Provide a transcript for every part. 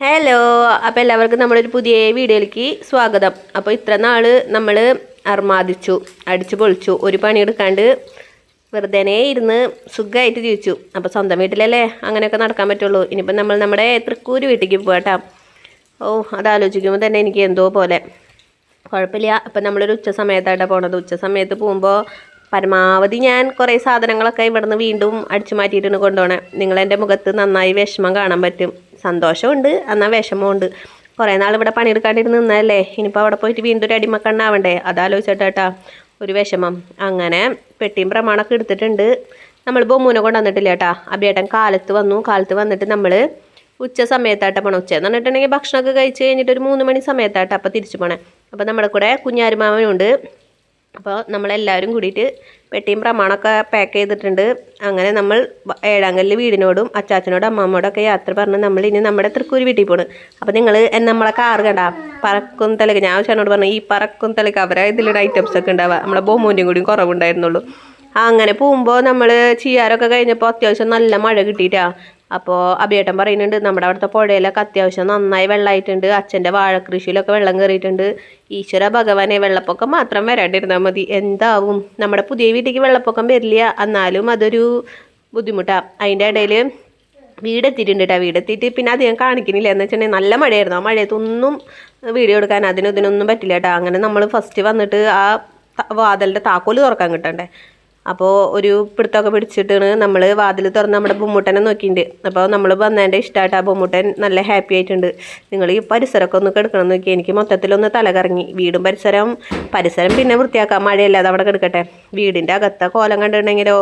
Hello അപ്പോൾ എല്ലാവർക്കും നമ്മളൊരു പുതിയ വീഡിയോയിലേക്ക് സ്വാഗതം. അപ്പോൾ ഇത്ര നാൾ നമ്മൾ അർമാദിച്ചു അടിച്ചു പൊളിച്ചു ഒരു പണിയെടുക്കാണ്ട് വെറുതെ ഇരുന്ന് സുഖമായിട്ട് ജീവിച്ചു. അപ്പോൾ സ്വന്തം വീട്ടിലല്ലേ അങ്ങനെയൊക്കെ നടക്കാൻ പറ്റുള്ളൂ. ഇനിയിപ്പോൾ നമ്മൾ നമ്മുടെ തൃക്കൂര് വീട്ടിലേക്ക് പോകട്ടാ ഓ അതാലോചിക്കുമ്പോൾ തന്നെ എനിക്ക് എന്തോ പോലെ. കുഴപ്പമില്ല. അപ്പം നമ്മളൊരു ഉച്ച സമയത്തായിട്ടാണ് പോണത്. ഉച്ച സമയത്ത് പോകുമ്പോൾ പരമാവധി ഞാൻ കുറേ സാധനങ്ങളൊക്കെ ഇവിടുന്ന് വീണ്ടും അടിച്ചു മാറ്റിയിട്ടാണ് കൊണ്ടുപോകണേ നിങ്ങളെന്റെ മുഖത്ത് നന്നായി വിഷമം കാണാൻ പറ്റും. സന്തോഷമുണ്ട്. എന്നാൽ വിഷമമുണ്ട്. കുറേ നാൾ ഇവിടെ പണിയെടുക്കാണ്ടിരുന്ന് നിന്നല്ലേ ഇനിയിപ്പോൾ അവിടെ പോയിട്ട് വീണ്ടും ഒരു അടിമക്കണ്ണാവണ്ടേ? അതാലോചിച്ചിട്ടാ ഒരു വിഷമം. അങ്ങനെ പെട്ടിയും പ്രമാണമൊക്കെ എടുത്തിട്ടുണ്ട്. നമ്മൾ ബൊമ്മൂനെ കൊണ്ടുവന്നിട്ടില്ല കേട്ടാ. അബിയേട്ടൻ കാലത്ത് വന്നു. കാലത്ത് വന്നിട്ട് നമ്മൾ ഉച്ച സമയത്തായിട്ട് പോണം. ഉച്ച എന്ന് പറഞ്ഞിട്ടുണ്ടെങ്കിൽ ഭക്ഷണമൊക്കെ കഴിച്ച് കഴിഞ്ഞിട്ട് ഒരു മൂന്ന് മണി സമയത്തായിട്ട് അപ്പോൾ തിരിച്ചു പോണേ. അപ്പോൾ നമ്മുടെ കൂടെ കുഞ്ഞാരുമാവനുണ്ട് അപ്പോൾ നമ്മളെല്ലാവരും കൂടിയിട്ട് പെട്ടിയും പ്രമാണമൊക്കെ പാക്ക് ചെയ്തിട്ടുണ്ട്. അങ്ങനെ നമ്മൾ ഏഴാങ്കല്ല് വീടിനോടും അച്ചാച്ചനോടും അമ്മാമ്മോടും ഒക്കെ യാത്ര പറഞ്ഞ് നമ്മൾ ഇനി നമ്മുടെ തൃക്കൂർ വീട്ടിൽ പോണ്. അപ്പോൾ നിങ്ങൾ നമ്മളെ കാർ കണ്ട? പറക്കും തലക്ക് ഞാൻ ചേട്ടനോട് പറഞ്ഞു ഈ പറക്കും തലക്ക് അവരെ ഇതിലുള്ള ഐറ്റംസ് ഒക്കെ ഉണ്ടാവുക നമ്മളെ ബോമൂന്റെ കൂടിയും കുറവുണ്ടായിരുന്നുള്ളൂ. അങ്ങനെ പോകുമ്പോൾ നമ്മൾ ചെയ്യാറൊക്കെ കഴിഞ്ഞപ്പോൾ അത്യാവശ്യം നല്ല മഴ കിട്ടിയിട്ടാ. അപ്പോൾ അഭിയേട്ടൻ പറയുന്നുണ്ട് നമ്മുടെ അവിടുത്തെ പുഴയിലൊക്കെ അത്യാവശ്യം നന്നായി വെള്ളമായിട്ടുണ്ട് അച്ഛന്റെ വാഴക്കൃഷിയിലൊക്കെ വെള്ളം കയറിയിട്ടുണ്ട്. ഈശ്വര ഭഗവാനെ വെള്ളപ്പൊക്കം മാത്രം വരാണ്ടിരുന്നാൽ മതി. എന്താവും? നമ്മുടെ പുതിയ വീട്ടിലേക്ക് വെള്ളപ്പൊക്കം വരില്ല. എന്നാലും അതൊരു ബുദ്ധിമുട്ടാണ് അതിന്റെ ഇടയിൽ വീടെത്തിയിട്ടുണ്ട് കേട്ടോ വീടെത്തിയിട്ട് പിന്നെ അധികം കാണിക്കുന്നില്ല. എന്ന് വെച്ചിട്ടുണ്ടെങ്കിൽ നല്ല മഴയായിരുന്നു. ആ മഴയത്തൊന്നും വീഡിയോ എടുക്കാൻ അതിനും ഇതിനൊന്നും പറ്റില്ല കേട്ടോ അങ്ങനെ നമ്മൾ ഫസ്റ്റ് വന്നിട്ട് ആ വാതിലിന്റെ താക്കോൽ തുറക്കാൻ കിട്ടണ്ടേ? അപ്പോൾ ഒരു പിടുത്തമൊക്കെ പിടിച്ചിട്ടാണ് നമ്മൾ വാതിൽ തുറന്ന് നമ്മുടെ ബൊമ്മൂട്ടനെ നോക്കിയിട്ടുണ്ട് അപ്പോൾ നമ്മൾ വന്നതിന്റെ ഇഷ്ടമായിട്ട് ആ ബൊമ്മൂട്ടൻ നല്ല ഹാപ്പി ആയിട്ടുണ്ട്. നിങ്ങൾ ഈ പരിസരമൊക്കെ ഒന്ന് കിടക്കണം നോക്കി. എനിക്ക് മൊത്തത്തിലൊന്ന് തല കറങ്ങി വീടും പരിസരം പരിസരം പിന്നെ വൃത്തിയാക്കാം. മഴയല്ലാതെ അവിടെ കിടക്കട്ടെ. വീടിന്റെ അകത്ത കോലം കണ്ടിട്ടുണ്ടെങ്കിലോ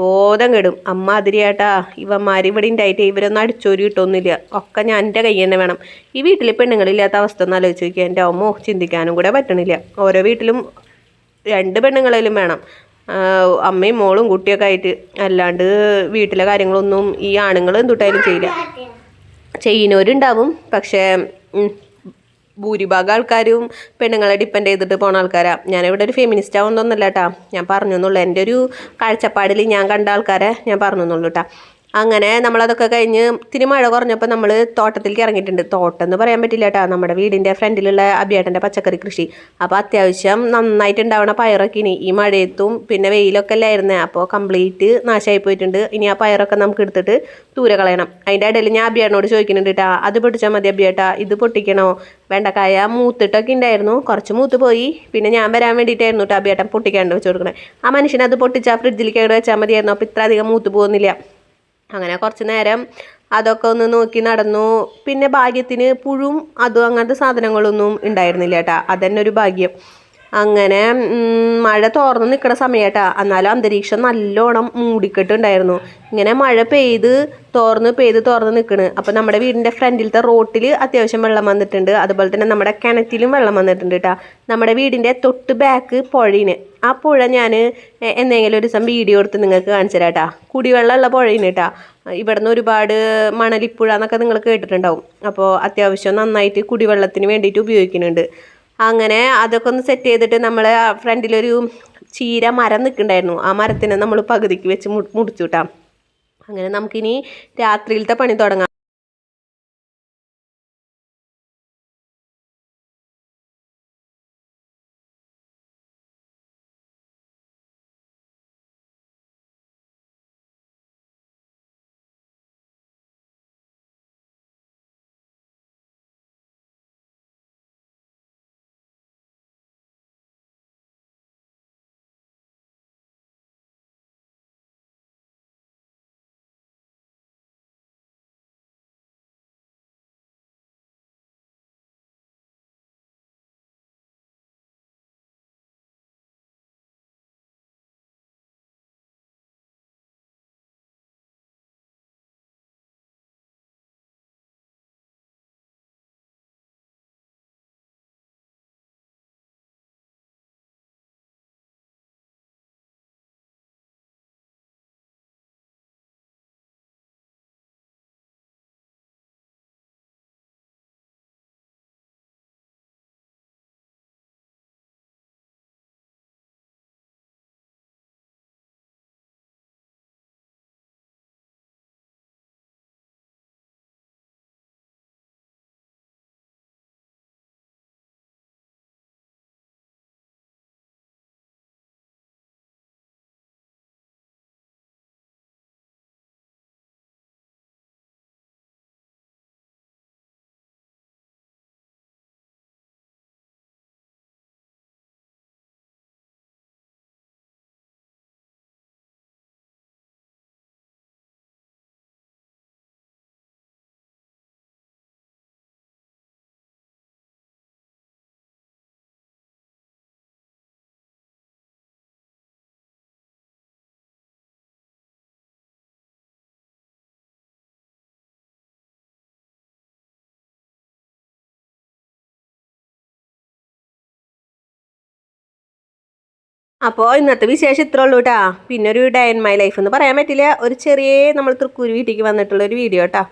ബോധം കെടും. അമ്മ അതിരിയാട്ടാ ഇവന്മാർ ഇവിടെ ഉണ്ടായിട്ട് ഇവരൊന്നും അടിച്ചോരി കിട്ടൊന്നുമില്ല ഒക്കെ ഞാൻ എന്റെ കൈ തന്നെ വേണം. ഈ വീട്ടിൽ പെണ്ണുങ്ങളില്ലാത്ത അവസ്ഥ ഒന്ന് ആലോചിച്ച് നോക്കിയാൽ എന്റെ അമ്മോ ചിന്തിക്കാനും കൂടെ പറ്റണില്ല. ഓരോ വീട്ടിലും രണ്ട് പെണ്ണുങ്ങളേലും വേണം. അമ്മയും മോളും കുട്ടിയൊക്കെ ആയിട്ട് അല്ലാണ്ട് വീട്ടിലെ കാര്യങ്ങളൊന്നും ഈ ആണുങ്ങൾ എന്തുട്ടായാലും ചെയ്യില്ല. ചെയ്യുന്നവരുണ്ടാവും പക്ഷേ ഭൂരിഭാഗം ആൾക്കാരും പെണ്ണുങ്ങളെ ഡിപ്പെൻഡ് ചെയ്തിട്ട് പോണ ആൾക്കാരാ. ഞാനിവിടെ ഒരു ഫെമിനിസ്റ്റ് ആവുന്നൊന്നല്ല കേട്ടാ ഞാൻ പറഞ്ഞു എന്നുള്ളൂ എന്റെ ഒരു കാഴ്ചപ്പാടിൽ ഞാൻ കണ്ട ആൾക്കാരെ ഞാൻ പറഞ്ഞു എന്നുള്ളൂ കേട്ടാ അങ്ങനെ നമ്മളതൊക്കെ കഴിഞ്ഞ് ഇത്തിരി മഴ കുറഞ്ഞപ്പോൾ നമ്മൾ തോട്ടത്തിലേക്ക് ഇറങ്ങിയിട്ടുണ്ട്. തോട്ടം എന്ന് പറയാൻ പറ്റില്ല കേട്ടോ. നമ്മുടെ വീടിന്റെ ഫ്രണ്ടിലുള്ള അബിയേട്ടന്റെ പച്ചക്കറി കൃഷി. അപ്പോൾ അത്യാവശ്യം നന്നായിട്ട് ഉണ്ടാവണ പയറൊക്കെ ഇനി ഈ മഴയത്തും പിന്നെ വെയിലൊക്കെ അല്ലായിരുന്നേ. അപ്പോൾ കംപ്ലീറ്റ് നാശമായി പോയിട്ടുണ്ട്. ഇനി ആ പയറൊക്കെ നമുക്ക് എടുത്തിട്ട് ദൂരെ കളയണം. അതിന്റെ ഇടയിൽ ഞാൻ അബിയേട്ടനോട് ചോദിക്കുന്നുണ്ട് കേട്ടോ അത് പൊട്ടിച്ചാൽ മതി അബിയേട്ടാ ഇത് പൊട്ടിക്കണോ? വെണ്ടക്കായ മൂത്തിട്ടൊക്കെ ഉണ്ടായിരുന്നു കുറച്ച് മൂത്ത് പോയി. പിന്നെ ഞാൻ വരാൻ വേണ്ടിയിട്ടായിരുന്നു കേട്ടോ അബിയേട്ടൻ പൊട്ടിക്കാണ്ട് വെച്ച് കൊടുക്കണേ. ആ മനുഷ്യൻ അത് പൊട്ടിച്ചാൽ ഫ്രിഡ്ജിലേക്ക് വെച്ചാൽ മതിയായിരുന്നു. അപ്പോൾ ഇത്ര അധികം മൂത്ത് പോകുന്നില്ല. അങ്ങനെ കുറച്ച് നേരം അതൊക്കെ ഒന്ന് നോക്കി നടന്നു. പിന്നെ ഭാഗ്യത്തിന് പുഴും അതും അങ്ങനത്തെ സാധനങ്ങളൊന്നും ഉണ്ടായിരുന്നില്ല കേട്ടോ. അതന്നെ ഒരു ഭാഗ്യം. അങ്ങനെ മഴ തോർന്ന് നിൽക്കുന്ന സമയട്ടാ. എന്നാലും അന്തരീക്ഷം നല്ലോണം മൂടിക്കെട്ടുണ്ടായിരുന്നു. ഇങ്ങനെ മഴ പെയ്ത് തോർന്ന് പെയ്ത് തോർന്ന് നിൽക്കണ് അപ്പം നമ്മുടെ വീടിന്റെ ഫ്രണ്ടിലത്തെ റോട്ടിൽ അത്യാവശ്യം വെള്ളം വന്നിട്ടുണ്ട്. അതുപോലെ തന്നെ നമ്മുടെ കിണറ്റിലും വെള്ളം വന്നിട്ടുണ്ട് കേട്ടോ നമ്മുടെ വീടിന്റെ തൊട്ട് ബാക്ക് പുഴയിന്. ആ പുഴ ഞാൻ എന്തെങ്കിലും ഒരു ദിവസം വീഡിയോ എടുത്ത് നിങ്ങൾക്ക് കാണിച്ചു തരാം കുടിവെള്ളമുള്ള പുഴയിന് കേട്ടോ ഇവിടുന്ന് ഒരുപാട് മണലിപ്പുഴ എന്നൊക്കെ നിങ്ങൾ കേട്ടിട്ടുണ്ടാവും. അപ്പോൾ അത്യാവശ്യം നന്നായിട്ട് കുടിവെള്ളത്തിന് വേണ്ടിയിട്ട് ഉപയോഗിക്കുന്നുണ്ട്. അങ്ങനെ അതൊക്കെ ഒന്ന് സെറ്റ് ചെയ്തിട്ട് നമ്മൾ ഫ്രണ്ടിലൊരു ചീര മരം നിൽക്കുന്നുണ്ടായിരുന്നു. ആ മരത്തിനെ നമ്മൾ പകുതിക്ക് വെച്ച് മുടിച്ചു അങ്ങനെ നമുക്കിനി രാത്രിയിലത്തെ പണി തുടങ്ങാം. അപ്പോൾ ഇന്നത്തെ വിശേഷം ഇത്രേ ഉള്ളൂ കേട്ടാ പിന്നെ ഒരു ഡേ ഇൻ മൈ ലൈഫ് എന്ന് പറയാൻ പറ്റില്ല. ഒരു ചെറിയ നമ്മൾ തൃക്കൂർ വീട്ടിലേക്ക് വന്നിട്ടുള്ള ഒരു വീഡിയോ കേട്ടോ